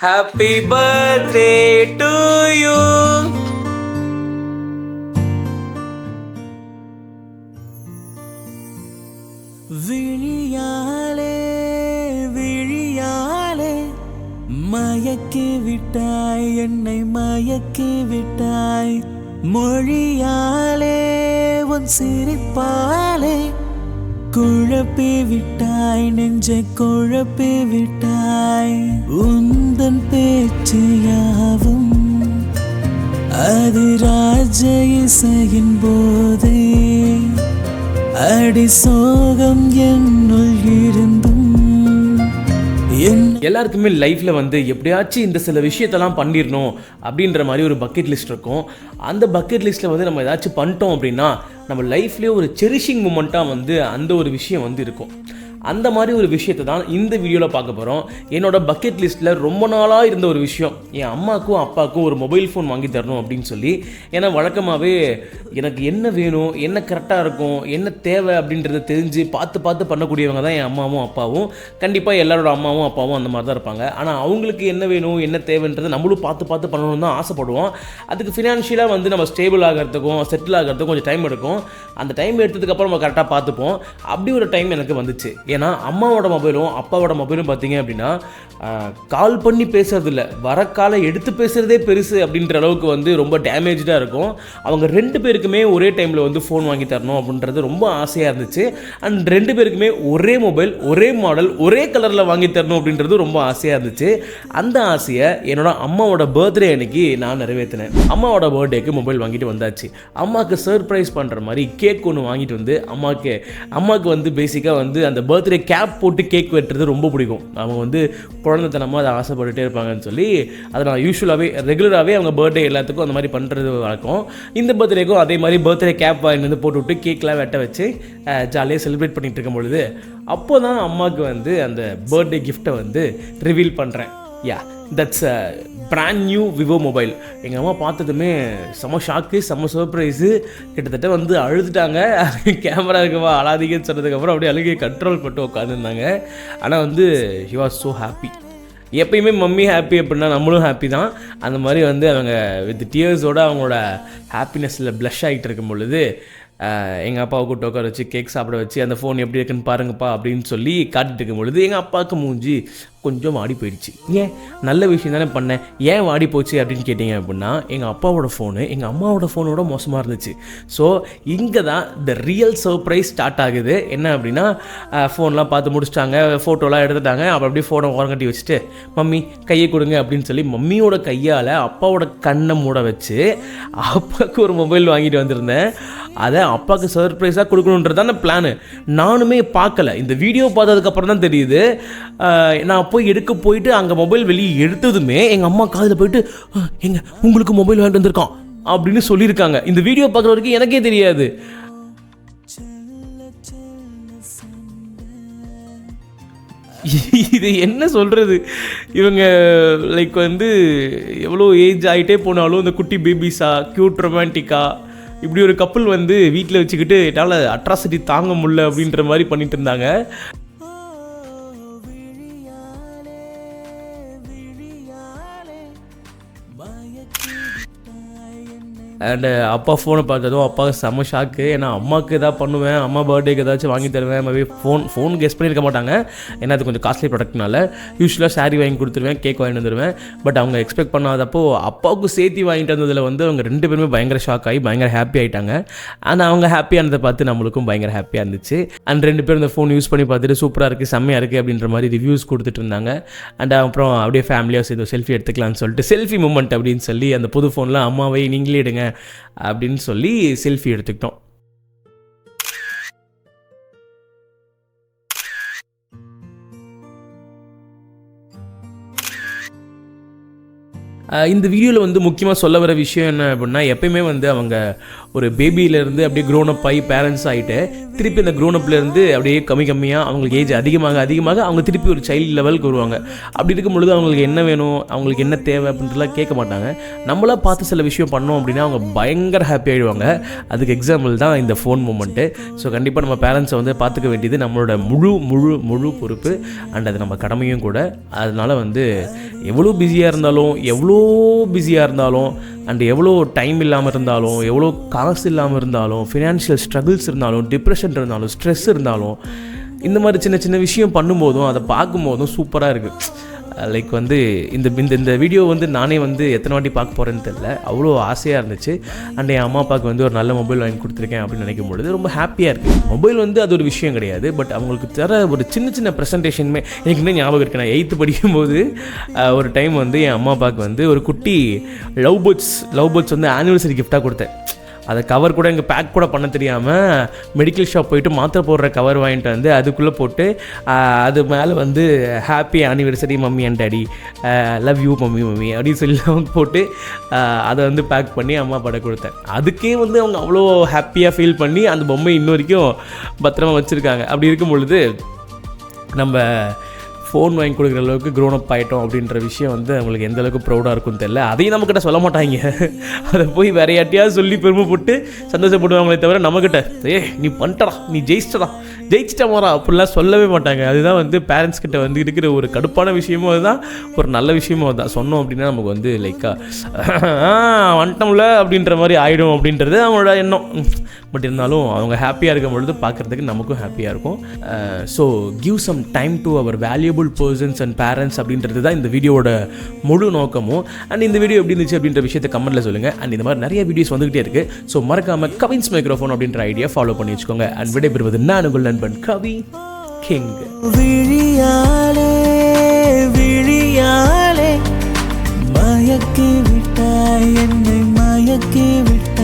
Happy birthday to you விழியாலே விழியாலே மயக்கி விட்டாய் என்னை மயக்கி விட்டாய் மொழியாலே உன் சிரிப்பாலே குழப்பி விட்டாய் நெஞ்சை குழப்பி விட்டாய். உந்தன் பேச்சு யாவும் அது ராஜ இசையின் போதே. அடி சோகம் என்னுள் இருந்தும் என் எல்லாருக்குமே லைஃப்பில் வந்து எப்படியாச்சும் இந்த சில விஷயத்தெல்லாம் பண்ணிடணும் அப்படின்ற மாதிரி ஒரு பக்கெட் லிஸ்ட் இருக்கும். அந்த பக்கெட் லிஸ்ட்டில் வந்து நம்ம ஏதாச்சும் பண்ணிட்டோம் அப்படின்னா நம்ம லைஃப்லேயே ஒரு செரிஷிங் மூமெண்ட்டாக வந்து அந்த ஒரு விஷயம் வந்து இருக்கும். அந்த மாதிரி ஒரு விஷயத்தை தான் இந்த வீடியோவில் பார்க்க போகிறோம் என்னோட பக்கெட் லிஸ்ட்டில் ரொம்ப நாளாக இருந்த ஒரு விஷயம். என் அம்மாக்கும் அப்பாவுக்கும் ஒரு மொபைல் ஃபோன் வாங்கி தரணும் அப்படின்னு சொல்லி ஏன்னா வழக்கமாகவே எனக்கு என்ன வேணும் என்ன கரெக்டாக இருக்கும் என்ன தேவை அப்படின்றத தெரிஞ்சு பார்த்து பார்த்து பண்ணக்கூடியவங்க தான் என் அம்மாவும் அப்பாவும். கண்டிப்பாக எல்லாரோட அம்மாவும் அப்பாவும் அந்த மாதிரி தான் இருப்பாங்க. ஆனால் அவங்களுக்கு என்ன வேணும் என்ன தேவைன்றதை நம்மளும் பார்த்து பார்த்து பண்ணணும்னு தான் ஆசைப்படுவோம். அதுக்கு ஃபினான்ஷியலாக வந்து நம்ம ஸ்டேபிள் ஆகிறதுக்கும் செட்டில் ஆகிறதுக்கும் கொஞ்சம் டைம் எடுக்கும். அந்த டைம் எடுத்ததுக்கப்புறம் நம்ம கரெக்டாக பார்த்துப்போம். அப்படி ஒரு டைம் எனக்கு வந்துச்சு. ஏன்னா அம்மாவோட மொபைலும் அப்பாவோட மொபைலும் பார்த்தீங்க அப்படின்னா கால் பண்ணி பேசுறதில்ல. வர எடுத்து பேசுகிறதே பெருசு அப்படின்ற அளவுக்கு வந்து ரொம்ப டேமேஜாக இருக்கும். அவங்க ரெண்டு பேருக்குமே ஒரே டைமில் வந்து ஃபோன் வாங்கி தரணும் அப்படின்றது ரொம்ப ஆசையாக இருந்துச்சு. அண்ட் ரெண்டு பேருக்குமே ஒரே மொபைல் ஒரே மாடல் ஒரே கலரில் வாங்கி தரணும் அப்படின்றது ரொம்ப ஆசையாக இருந்துச்சு. அந்த ஆசையை என்னோட அம்மாவோட பர்த்டே அன்னைக்கு நான் நிறைவேற்றினேன். அம்மாவோட பர்த்டேக்கு மொபைல் வாங்கிட்டு வந்தாச்சு. அம்மாவுக்கு சர்ப்ரைஸ் பண்ணுற மாதிரி கேக் ஒன்று வாங்கிட்டு வந்து அம்மாவுக்கு அம்மாவுக்கு வந்து பேசிக்காக வந்து அந்த பர்த் பர்த்டே கேப் போட்டு கேக் வெட்டுறது ரொம்ப பிடிக்கும். அவங்க வந்து குழந்தைத்தனமாக அதை ஆசைப்பட்டுட்டே இருப்பாங்கன்னு சொல்லி அதை நான் யூஸ்வலாகவே ரெகுலராகவே அவங்க பர்த்டே எல்லாத்துக்கும் அந்த மாதிரி பண்ணுறது வழக்கம். இந்த பர்த்டேக்கும் அதே மாதிரி பர்த்டே கேப் வாங்கி வந்து போட்டு விட்டு கேக்லாம் வெட்ட வச்சு ஜாலியாக செலிப்ரேட் பண்ணிகிட்டு இருக்கும் பொழுது அப்போ தான் அம்மாவுக்கு வந்து அந்த பர்த்டே கிஃப்ட்டை வந்து ரிவீல் பண்ணுறேன் yeah that's a brand new Vivo mobile எங்கள் அம்மா பார்த்ததுமே செம ஷாக்கு செம சர்ப்ரைஸு கிட்டத்தட்ட வந்து அழுதுட்டாங்க. கேமரா இருக்கவா அழாதீங்கன்னு சொன்னதுக்கப்புறம் அப்படியே அழுகையை கண்ட்ரோல் பண்ணிட்டு உட்காந்துருந்தாங்க ஆனால் வந்து ஹி வாஸ் ஸோ ஹாப்பி எப்பயுமே மம்மி ஹாப்பி அப்படின்னா நம்மளும் ஹாப்பி தான். அந்த மாதிரி வந்து அவங்க வித் டியர்ஸோடு அவங்களோட ஹாப்பினஸில் ப்ளஷ் ஆகிட்டு இருக்கும் பொழுது எங்கள் அப்பாவை கூட்ட உட்கார வச்சு கேக் சாப்பிட வச்சு அந்த ஃபோன் எப்படி இருக்குன்னு பாருங்கப்பா அப்படின்னு சொல்லி காட்டிட்டு இருக்கும் பொழுது எங்கள் அப்பாவுக்கு மூஞ்சி கொஞ்சம் வாடி போயிடுச்சு. ஏன்? நல்ல விஷயம் தானே பண்ணேன் ஏன் வாடி போச்சு? அப்படின்னு கேட்டிங்க அப்படின்னா எங்கள் அப்பாவோட ஃபோனு எங்கள் அம்மாவோட ஃபோனோட மோசமாக இருந்துச்சு. ஸோ இங்கே தான் த ரியல் சர்ப்ரைஸ் ஸ்டார்ட் ஆகுது. என்ன அப்படின்னா ஃபோன்லாம் பார்த்து முடிச்சிட்டாங்க ஃபோட்டோலாம் எடுத்துட்டாங்க. அப்புறம் அப்படியே ஃபோனை ஓரங்கட்டி வச்சுட்டு மம்மி கையை கொடுங்க. அப்படின்னு சொல்லி மம்மியோட கையால் அப்பாவோட கண்ணை மூட வச்சு அப்பாவுக்கு ஒரு மொபைல் வாங்கிட்டு வந்திருந்தேன். அதை அப்பாவுக்கு சர்ப்ரைஸாக கொடுக்கணுன்றது தானே பிளானு நானுமே பார்க்கல. இந்த வீடியோ பார்த்ததுக்கப்புறம் தான் தெரியுது. நான் போய் எடுக்க போயிட்டு அங்கே மொபைல் வெளியே எடுத்ததுமே எங்கள் அம்மா காதில் போயிட்டு எங்க உங்களுக்கு மொபைல் வாங்கிட்டு வந்திருக்கான். அப்படின்னு சொல்லியிருக்காங்க. இந்த வீடியோ பார்க்குற வரைக்கும் எனக்கே தெரியாது. இது என்ன சொல்கிறது இவங்க லைக் வந்து எவ்வளோ ஏஜ் ஆகிட்டே போனாலும் இந்த குட்டி பேபிஸா க்யூட் ரொமான்டிக்கா இப்படி ஒரு கப்பல் வந்து வீட்டில் வச்சுக்கிட்டு என்னால் அட்ராசிட்டி தாங்க முடியல அப்படின்ற மாதிரி பண்ணிட்டு இருந்தாங்க. அண்டு uh, அப்பா ஃபோனை பார்த்ததும் அப்பா செம்ம ஷாக்கு ஏன்னா அம்மாவுக்கு எதாவது பண்ணுவேன் அம்மா பர்த்டேக்கு ஏதாச்சும் வாங்கி தருவேன் மேபி ஃபோன் ஃபோன் கெஸ் பண்ணியிருக்க மாட்டாங்க. ஏன்னா அது கொஞ்சம் காஸ்ட்லி ப்ராடக்ட்னால யூஸ்வலாக சாரீ வாங்கி கொடுத்துருவேன் கேக் வாங்கிட்டு வந்துடுவேன் பட் அவங்க எக்ஸ்பெக்ட் பண்ணாதப்போ அப்பாவுக்கு சேர்த்து வாங்கிட்டு வந்ததில் வந்து அவங்க ரெண்டு பேருமே பயங்கர ஷாக் ஆகி பயங்கர ஹாப்பி ஆகிட்டாங்க ஆனால் அவங்க ஹாப்பியானதை பார்த்து நம்மளுக்கும் பயங்கர ஹாப்பியாக இருந்துச்சு. அண்ட் ரெண்டு பேரும் இந்த ஃபோன் யூஸ் பண்ணி பார்த்துட்டு சூப்பராக இருக்குது செம்மையாக இருக்குது அப்படின்ற மாதிரி ரிவ்யூஸ் கொடுத்துட்டு இருந்தாங்க. அண்ட் அப்புறம் அப்படியே ஃபேமிலியாக சேர்ந்து செல்ஃபி எடுத்துக்கலாம்னு சொல்லிட்டு செல்ஃபி மூமெண்ட் அப்படின்னு சொல்லி அந்த புது ஃபோனில் அம்மாவை நீங்களே எடுங்க அப்படின்னு சொல்லி செல்ஃபி எடுத்துக்கிட்டோம். இந்த வீடியோவில் வந்து முக்கியமாக சொல்ல வர விஷயம் என்ன அப்படின்னா எப்பயுமே வந்து அவங்க ஒரு பேபியிலேருந்து அப்படியே க்ரோனப் ஆகி பேரண்ட்ஸ் ஆகிட்டு திருப்பி அந்த க்ரோனப்லேருந்து அப்படியே கம்மி கம்மியாக அவங்களுக்கு ஏஜ் அதிகமாக அதிகமாக அவங்க திருப்பி ஒரு சைல்டு லெவலுக்கு வருவாங்க. அப்படி இருக்கும் பொழுது அவங்களுக்கு என்ன வேணும் அவங்களுக்கு என்ன தேவை அப்படின்றலாம் கேட்க மாட்டாங்க. நம்மளா பார்த்து சில விஷயம் பண்ணோம் அப்படின்னா அவங்க பயங்கர ஹாப்பி ஆகிடுவாங்க அதுக்கு எக்ஸாம்பிள் தான் இந்த ஃபோன் மூமெண்ட்டு ஸோ கண்டிப்பாக நம்ம பேரண்ட்ஸை வந்து பார்த்துக்க வேண்டியது நம்மளோட முழு முழு முழு பொறுப்பு. அண்ட் அது நம்ம கடமையும் கூட. அதனால் வந்து எவ்வளோ பிஸியாக இருந்தாலும் எவ்வளோ பிஸியாக இருந்தாலும் அண்ட் எவ்வளோ டைம் இல்லாமல் இருந்தாலும் எவ்வளோ காசு இல்லாமல் இருந்தாலும் ஃபினான்ஷியல் ஸ்ட்ரகிள்ஸ் இருந்தாலும் டிப்ரெஷன் இருந்தாலும் ஸ்ட்ரெஸ் இருந்தாலும் இந்த மாதிரி சின்ன சின்ன விஷயம் பண்ணும்போதும் அதை பார்க்கும்போதும் சூப்பராக இருக்குது Uh, லைக் வந்து இந்த இந்த இந்த வீடியோ வந்து நானே வந்து எத்தனை வாட்டி பார்க்க போகிறேன்னு தெரில அவ்வளோ ஆசையாக இருந்துச்சு. அண்ட் என் அம்மா அப்பாவுக்கு வந்து ஒரு நல்ல மொபைல் வாங்கி கொடுத்துருக்கேன் அப்படின்னு நினைக்கும் பொழுது ரொம்ப ஹாப்பியாக இருக்குது மொபைல் வந்து அது ஒரு விஷயம் கிடையாது. பட் அவங்களுக்கு தர ஒரு சின்ன சின்ன ப்ரெசன்டேஷனுமே எனக்கு இன்னும் ஞாபகம் இருக்குது நான் எயித்து படிக்கும்போது uh, ஒரு டைம் வந்து என் அம்மா அப்பாவுக்கு வந்து ஒரு குட்டி லவ் பேர்ட்ஸ் லவ் பேர்ட்ஸ் வந்து ஆனிவர்சரி கிஃப்டாக கொடுத்தேன். அதை கவர் கூட எங்கள் பேக் கூட பண்ண தெரியாமல் மெடிக்கல் ஷாப் போயிட்டு மாத்திரை போடுற கவர் வாங்கிட்டு வந்து அதுக்குள்ளே போட்டு அது மேலே வந்து happy anniversary mummy and daddy love you mummy mummy அப்படின்னு சொல்லி அவங்க போட்டு அதை வந்து பேக் பண்ணி அம்மா படம் கொடுத்தேன். அதுக்கே வந்து அவங்க அவ்வளோ ஹாப்பியாக ஃபீல் பண்ணி அந்த பொம்மை இன்ன வரைக்கும் பத்திரமா வச்சுருக்காங்க. அப்படி இருக்கும் பொழுது நம்ம ஃபோன் வாங்கி கொடுக்குற அளவுக்கு க்ரோன் அப் ஆகிட்டோம் அப்படின்ற விஷயம் வந்து அவங்களுக்கு எந்த அளவுக்கு ப்ரௌடாக இருக்கும்னு தெரியல. அதையும் நம்மக்கிட்ட சொல்ல மாட்டாங்க. அதை போய் வேற யார்ட்டையாவது சொல்லி பெருமைப்பட்டு சந்தோஷப்படுவாங்களே தவிர நம்மக்கிட்ட ஏ நீ பண்ணிட்டடா நீ ஜெயிச்சிட்டடா ஜெயிச்சிட்ட போகிறா அப்படிலாம் சொல்லவே மாட்டாங்க. அதுதான் வந்து பேரண்ட்ஸ் கிட்ட வந்து இருக்கிற ஒரு கடுப்பான விஷயமும் அதுதான். ஒரு நல்ல விஷயமும் அதுதான். சொன்னோம் அப்படின்னா நமக்கு வந்து லைக்காக வந்துட்டோம்ல அப்படின்ற மாதிரி ஆகிடும் அப்படின்றது அவங்களோட எண்ணம். பட் இருந்தாலும் அவங்க ஹாப்பியாக இருக்கும் பொழுது பார்க்குறதுக்கு நமக்கும் ஹாப்பியாக இருக்கும். So give some time to our valuable persons and parents அப்படின்றது தான் இந்த வீடியோட முழு நோக்கமும். அண்ட் இந்த வீடியோ எப்படி இருந்துச்சு அப்படின்ற விஷயத்தை கமெண்ட்டில் சொல்லுங்கள் அண்ட் இந்த மாதிரி நிறைய வீடியோஸ் வந்துகிட்டே இருக்குது ஸோ மறக்காமல் கவின்ஸ் மைக்ரோஃபோன் அப்படின்ற ஐடியா ஃபாலோ பண்ணி வச்சுக்கோங்க. அண்ட் விடைபெறுவது நான் உங்கள் நண்பன் கவி கிங் விழியாலே விழியாலே மயக்கி விட்டாய் என்னை மயக்கி விட்டாய்